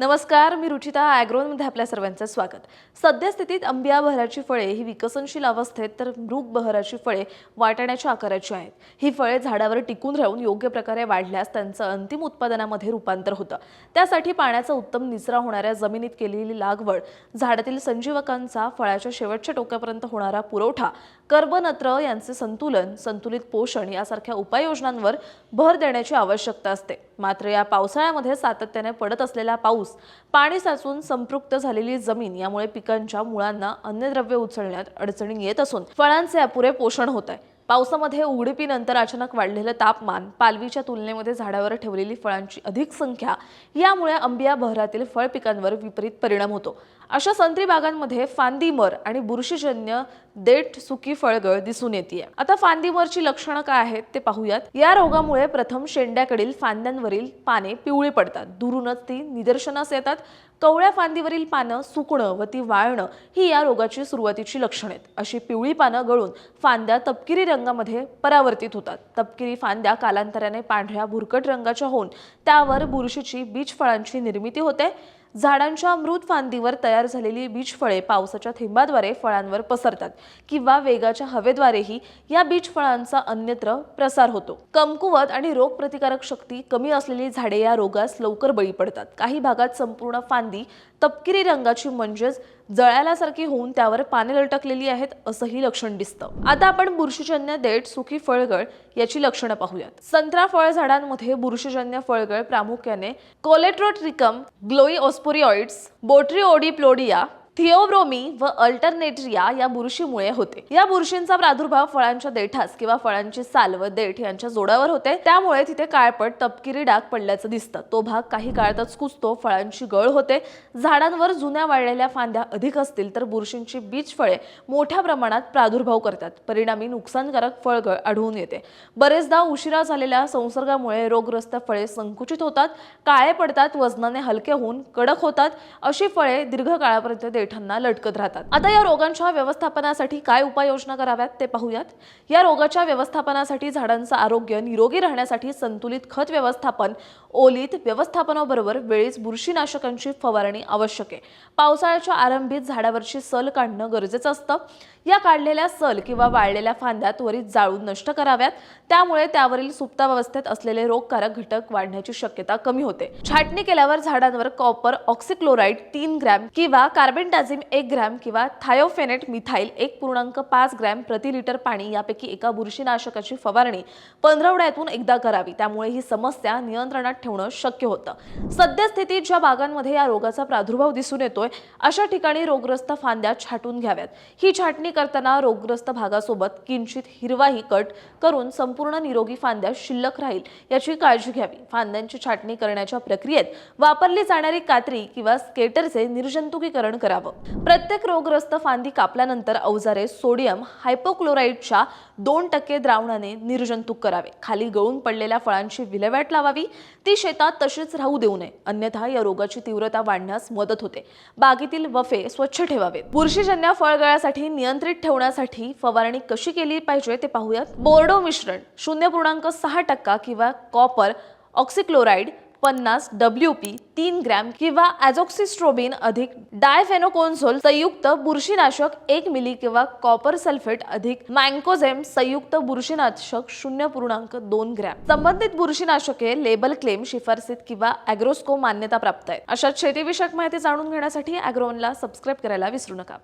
नमस्कार मी रुचिता ॲग्रोनमध्ये आपल्या सर्वांचं स्वागत. सद्यस्थितीत आंबिया बहराची फळे ही विकसनशील अवस्थेत तर मृग बहराची फळे वाटाण्याच्या आकाराची आहेत. ही फळे झाडावर टिकून राहून योग्य प्रकारे वाढल्यास त्यांचं अंतिम उत्पादनामध्ये रूपांतर होतं. त्यासाठी पाण्याचा उत्तम निचरा होणाऱ्या जमिनीत केलेली लागवड झाडातील संजीवकांचा फळाच्या शेवटच्या टोक्यापर्यंत होणारा पुरवठा कर्बनत्र यांचे संतुलन संतुलित पोषण यासारख्या उपाययोजनांवर भर देण्याची आवश्यकता असते. मात्र या पावसाळ्यामध्ये सातत्याने पडत असलेला पाऊस पाणी साचून संपृक्त झालेली जमीन यामुळे पिकांच्या मुळांना अन्नद्रव्य उचलण्यात अडचणी येत असून फळांचे अपुरे पोषण होत आहे. पावसामध्ये उघडीपीनंतर अचानक वाढलेलं तापमान पालवीच्या तुलनेमध्ये झाडावर ठेवलेली फळांची अधिक संख्या यामुळे आंबिया बहरातील फळ पिकांवर विपरीत परिणाम होतो. अशा संत्री बागांमध्ये फांदीमर आणि बुरशीजन्य देठ सुकी फळगळ दिसून येते आता फांदीमरची लक्षणं काय आहेत ते पाहूयात. या रोगामुळे प्रथम शेंड्याकडील फांद्यांवरील पाने पिवळी पडतात. दुरूनच ती निदर्शनास येतात. कवळ्या फांदीवरील पानं सुकणं व ती वाळणं ही या रोगाची सुरुवातीची लक्षणं आहेत. अशी पिवळी पानं गळून फांद्या तपकिरी रंगामध्ये परावर्तित होतात. तपकिरी फांद्या कालांतराने पांढऱ्या भुरकट रंगाच्या होऊन त्यावर बुरशीची बीज फळांची निर्मिती होते. झाडांच्या मृत फांदीवर तयार झालेली बीज फळे पावसाच्या थेंबाद्वारे फळांवर पसरतात किंवा वेगाच्या हवेद्वारेही या बीज फळांचा अन्यत्र प्रसार होतो. कमकुवत आणि रोगप्रतिकारक शक्ती कमी असलेली झाडे या रोगास लवकर बळी पडतात. काही भागात संपूर्ण फांदी तपकिरी रंगाची म्हणजेच जळाल्यासारखी होऊन त्यावर पाने लटकलेली आहेत असंही लक्षण दिसतं. आता आपण बुरशीजन्य देठ सुखी फळगळ याची लक्षणं पाहूयात. संत्रा फळ झाडांमध्ये बुरशीजन्य फळगळ प्रामुख्याने कोलेट्रोट्रिकम ग्लोई ऑस्पोरिओइड्स बोट्रिओडिप्लोडिया थिओब्रोमी व अल्टरनेट्रिया या बुरशीमुळे होते. या बुरशींचा प्रादुर्भाव फळांच्या देठास किंवा फळांची साल व देठ यांच्या जोडावर होते. त्यामुळे तिथे काळपट तपकिरी डाग पडल्याचं दिसतं. तो भाग काही काळातच कुसतो फळांची गळ होते. झाडांवर जुन्या वाळलेल्या फांद्या अधिक असतील तर बुरशींची बीज फळे मोठ्या प्रमाणात प्रादुर्भाव करतात. परिणामी नुकसानकारक फळगळ आढळून येते. बरेचदा उशिरा झालेल्या संसर्गामुळे रोगग्रस्त फळे संकुचित होतात काळे पडतात वजनाने हलके होऊन कडक होतात. अशी फळे दीर्घकाळापर्यंत पेठांना लटकत राहतात. आता या रोगांच्या व्यवस्थापनासाठी काय उपाययोजना कराव्यात ते पाहूयात. या रोगाच्या व्यवस्थापनासाठी झाडांचं आरोग्य निरोगी राहण्यासाठी संतुलित खत व्यवस्थापन ओलीत व्यवस्थापनाबरोबर वेळीच बुरशीनाशकांची फवारणी आवश्यक आहे. पावसाळ्याच्या आरंभीत झाडावरची सल काढणं गरजेचं असतं. या काढलेल्या सल किंवा वाळलेल्या फांद्या त्वरित जाळून नष्ट कराव्यात. त्यामुळे त्यावरील सुप्तावस्थेत असलेले रोगकारक घटक वाढण्याची शक्यता कमी होते. छाटणी केल्यावर झाडांवर कॉपर ऑक्सिक्लोराईड तीन ग्रॅम किंवा कार्बन कार्बेंटाझिम एक ग्रॅम किंवा थायोफेनेट मिथाईल एक पूर्णांक पाच ग्रॅम प्रति लिटर पाणी यापैकी एका बुरशीनाशकाची फवारणी पंधरवड्यातून एकदा करावी. त्यामुळे ही समस्या नियंत्रणात ठेवणं शक्य होतं. सद्यस्थितीत ज्या बागांमध्ये या रोगाचा प्रादुर्भाव दिसून येतोय अशा ठिकाणी रोगग्रस्त फांद्या छाटून घ्याव्यात. ही छाटणी करताना रोगग्रस्त भागासोबत किंचित हिरवाही कट करून संपूर्ण निरोगी फांद्या शिल्लक राहील याची काळजी घ्यावी. फांद्यांची छाटणी करण्याच्या प्रक्रियेत वापरली जाणारी कात्री किंवा स्केटरचे निर्जंतुकीकरण करावं. प्रत्येक रोगग्रस्त फांदी कापल्यानंतर अवजारे सोडियम हायपोक्लोराईडच्या दोन टक्के द्रावणाने निर्जंतुक करावे. खाली गळून पडलेल्या फळांची विल्हेवाट लावावी. ती शेतात तशीच राहू देऊ नये. अन्यथा या रोगाची तीव्रता वाढण्यास मदत होते. बागेतील वफे स्वच्छ ठेवावेत. बुरशीजन्य फळगळ्यासाठी नियंत्रित ठेवण्यासाठी फवारणी कशी केली पाहिजे ते पाहूयात. बोर्डो मिश्रण शून्य पूर्णांक सहा टक्का किंवा कॉपर ऑक्सिक्लोराईड पन्नास डब्ल्यू पी तीन ग्रॅम किंवा ॲझॉक्सिस्ट्रोबिन अधिक डायफेनोकोन्झोल संयुक्त बुरशीनाशक एक मिली किंवा कॉपर सल्फेट अधिक मँकोझेम संयुक्त बुरशीनाशक शून्य पूर्णांक दोन ग्रॅम. संबंधित बुरशीनाशके लेबल क्लेम शिफारसीत किंवा अॅग्रोस्को मान्यता प्राप्त आहेत. अशा शेतीविषयक माहिती जाणून घेण्यासाठी अॅग्रोवनला सबस्क्राईब करायला विसरू नका.